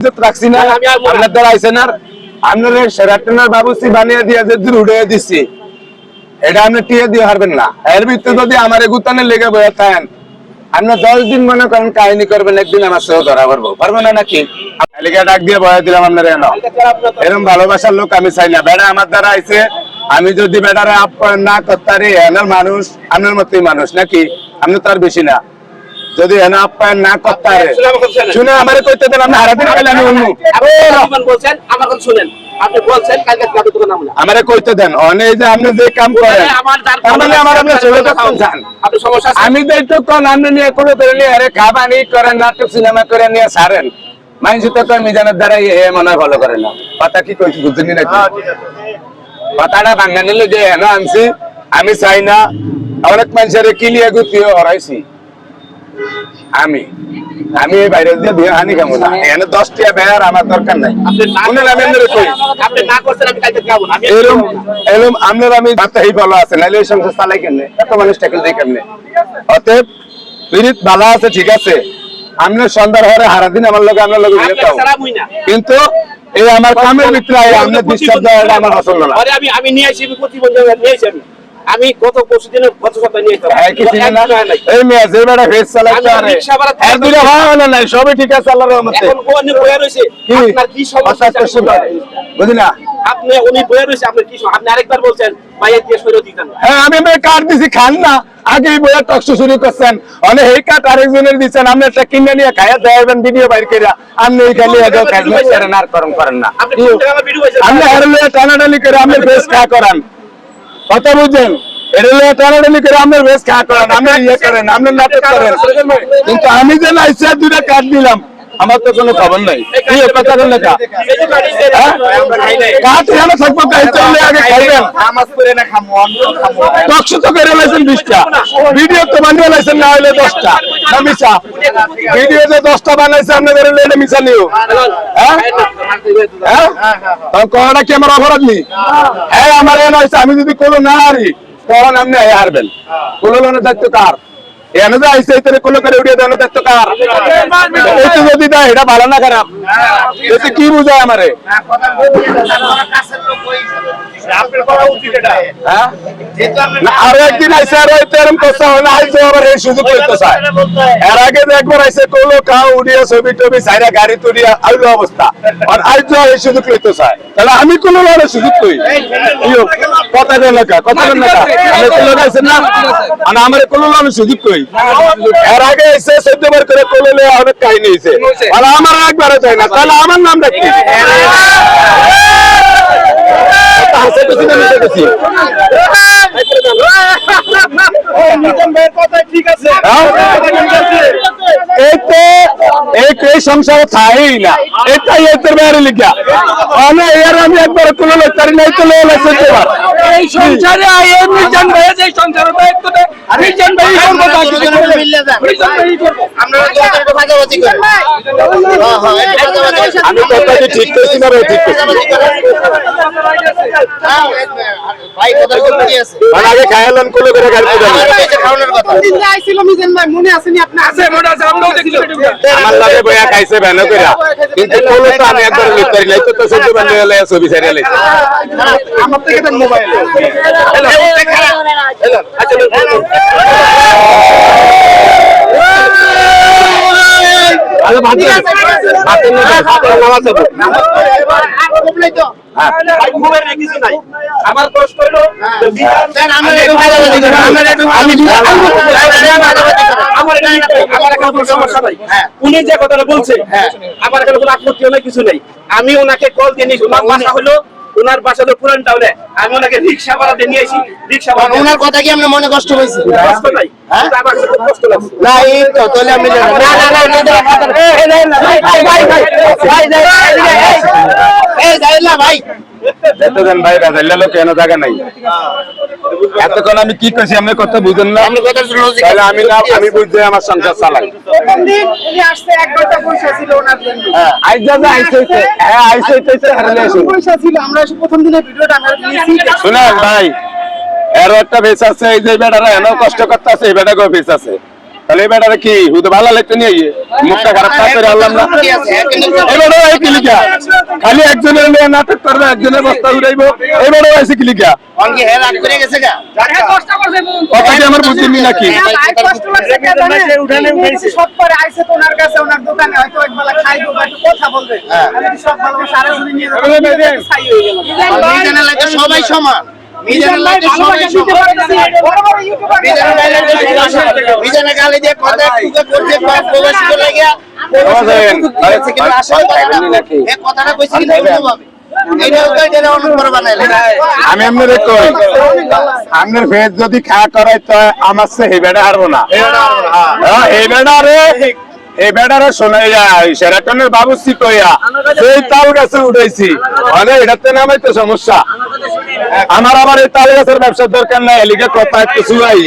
ইজ্জত রাখছি না। আমি আর বলব না। আপনার দ্বারা আইসেন আর আপনার এই বাবুসি বানিয়ে দিয়ে যে উড়ে দিচ্ছি এটা আপনি টিয়ে দিয়ে হারবেন না। এর ভিতরে যদি আমার গুতানে লেগে বয়ে থাকেন আপনি দশ দিন মনে করেন কাহিনী করবেন একদিন আমার সহ ধরা পারব পারব না নাকি? এলাকা ডাক দিয়ে বয়ে দিলাম আপনার এন। এরকম ভালোবাসার লোক আমি চাই না। বেড়া আমার দ্বারা আইছে আমি যদি বেড়ারে আপ্যায়ন না করতারি এনার মানুষ আপনার মতোই মানুষ নাকি? আপনি তো আর বেশি না। যদি এনে আপ্যায়ন না করতারে শুনে আমার শুনে আমারে কইতে দেন আপনি হারাদিন খাইলে আমি জীবন বলছেন আমার কথা শুনেন। আপনি বলছেন কালকে কালকে দোকান নাম আমারে কইতে দেন অনে যে আপনি যে কাম করেন আমার মানে আমার আপনি আপনি সমস্যা? আমি তো কোন আপনি নিয়ে কোনো ধরে নিয়ে আরে খাবানি করেন নাটক সিনেমা করে নিয়ে সারেন। মানুষ তো কয় মিজানের দ্বারা এ মনে ভালো করে না। কথা কি কইছি বুঝছেন নাকি? কথাটা ভাঙ্গা নিলে যে হেন আনছি আমি চাই না অনেক মানুষের কিলিয়ে গুতিয়ে হরাইছি। আমি। আমি এই বাইরে দিয়ে বিয়ে হানি খাব না। এখানে দশটিয়া বেয়ার আমার দরকার নাই। শুনেন আমি আপনাদের কই। এরম এরম আপনার আমি বার্তাই ভালো আছে নাইলে এই সংসার চালাই কেমনে? এত মানুষ ট্যাকেল দেয় কেমনে? অতএব পিরিত ভালো আছে ঠিক আছে। আপনার সন্ধ্যার হরে হারা দিন আমার লগে আপনার লগে কিন্তু এই আমার কামের ভিতরে আপনার ডিস্টার্ব দেওয়াটা আমার পছন্দ না। আমি আমি নিয়ে আসি প্রতিবন্ধী নিয়ে আসি আমি। আমি গত পরশু দিনে গত সপ্তাহে নিয়ে। এই মেয়ে যে বেটা ফেস চালাইতে আমি পারে। রিক্সা ভাড়া হয় না। নাই সবই ঠিক আছে আল্লাহর রহমতে। এখন কোনে রয়েছে। কি? আপনার কি সমস্যা? না? আপনি উনি বয়ে রয়েছে আপনার কি আপনি আরেকবার বলছেন ভাই দিয়ে সরে দিতেন হ্যাঁ আমি মেয়ে কার্ড দিছি খান না। আগেই বইয়া টকশো শুরু করছেন। অনেক এই কার্ড আরেকজনের দিচ্ছেন আপনি একটা কিনে নিয়ে খাইয়া দেবেন ভিডিও বাইর করে আপনি এই খালি এগো করেন। আর করম করেন না। আপনি আপনি করে আপনি খা করান। কথা বুঝছেন এরলে টানাটানি করে আপনি বেশ খা করান আপনি ইয়ে করেন আপনি নাটক করেন। কিন্তু আমি যে লাইসেন্স দুটা কার্ড দিলাম আমার তো কোনো খবর নাই। কি এ কথা বলে কা এই যে গাড়ি দিয়ে? আমরা খাই নাই। কার্ড কেন থাকব? কাজ চললে আগে খাইবেন? টকশো তো করে লাইছেন বিশটা। ভিডিও তো বানিয়ে লাইছেন না হইলে দশটা। না মিশা ভিডিও যে দশটা বানাইছে আপনাদের হইলে এটা মিশা নিও। হ্যাঁ? হ্যাঁ? তখন করাটা কি আমার অপরাধ? নেই হ্যাঁ আমার এনে হয়েছে আমি যদি কোনো না হারি তখন আপনি হারবেন। কোনো দায়িত্ব কার? এনে যে আইসে এই কোনো করে উড়িয়ে দেওয়ার দায়িত্ব কার? এই তো যদি দেয়, এটা ভালো না খারাপ? এতে কি বুঝায় আমারে? হ্যাঁ আরও একদিন আইসে আরও হয় আইসে আবার এই সুযোগ করতে চায় এর আগে একবার আইসে উড়িয়া ছবি টবি সাইরা গাড়ি তুলিয়া আইলো অবস্থা আর আইসে এই সুযোগ লইতে চায় তাহলে আমি কোন লড়ে সুযোগ কই ইয়ো, কথা দেন না কথা দেন না আমি কোন লড়াইছেন না আর আমার কোন লড়ে সুযোগ কই এর আগে এসে চোদ্দ বার করে কোলো লয়ে অনেক কাহিনী হয়েছে আর আমার একবারে চাই না তাহলে আমার নামটা কি হাসে বেশি না মিশে বেশি এই এই সংসার থাই না। এটাই এতের বাইরে লিখা মানে এর আমি একবার কোনো লোক তারি নাই তো লোক আছে এই সংসারে আয়ে মিজান ভাই যে সংসারে দায়িত্ব মিজান ভাই করব। তাকে মিজান ভাই। করব আমি কথাটি ঠিক করছি না ঠিক করছি। মানে আগে খায়ালান কোলো করে গাড়ি আছে মনে আছে আমরাও দেখি আমার লাগে বয়া খাইছে ভ্যান করে কিন্তু কোলো তো আমি একবার লিখতে পারি নাই তো তো সহ্য বান্ধে হলে ছবি সারিয়া লাইছে আমার থেকে তো মোবাইল আরে ভাত ভাত নামাজ হবে নামাজ ভাই ঘুমের নেই, কিছু নাই আমার কষ্ট হলো আমি এখানে- কোনো সমস্যা নাই উনি যে কথাটা বলছে আমার এখানে কোনো আপত্তিও নাই কিছু নেই। আমি ওনাকে কল দিয়ে নিয়েছি। হলো ওনার বাসা তো পুরান টাউনে আমি ওনাকে রিক্সা ভাড়াতে নিয়ে আসি রিক্সা ভাড়া ওনার কথা কি আমরা মনে কষ্ট হয়েছে কষ্ট নাই কিন্তু আমার কাছে খুব কষ্ট লাগছে না এই তো তাহলে আমি না না না ভাই ভাই ভাই ভাই এই দাইলা ভাই এতজন ভাই রাজাইলা লোক কেন জায়গা নাই। এতক্ষণ আমি কি করছি আপনি কথা বুঝেন না? আপনি কথা শুনুন তাহলে আমি না আমি বুঝতে আমার সংসার চালাই। শুনেন ভাই এর একটা ফেস আছে এই যে বেটারা এনে কষ্ট করতে আছে এই বেটাকেও ফেস আছে। তাহলে বেটারে কি হুদে ভালো লাগতো নিয়ে গিয়ে মুখটা খারাপ না করে না? এবারে এই কিলিকা খালি একজনের নিয়ে নাটক করবে একজনের বস্তা উড়াইবো। এবারে আছে কিলিকা কথা কি আমার বুঝিনি নাকি? সব করে আইসে তো ওনার কাছে ওনার দোকানে। হয়তো একবেলা খাইবো বা একটু কথা বলবে। আমি যদি সব ভালোবাসা আরেকজনে নিয়ে যাব। ছাই হয়ে সবাই সমান। করে করে আমি আপনাদের কই আপনার ফেস যদি খা করাই তো আমার সে এই বেটা হারবো না। হ্যাঁ, এই বেটা রে সেরাটনের বাবুসি কইয়া সেই তাল গাছে উঠেছি মানে এটাতে নামাই তো সমস্যা আমার আবার এই তাল গাছের ব্যবসার দরকার নাই এলিগে কথা একটু শুয়াই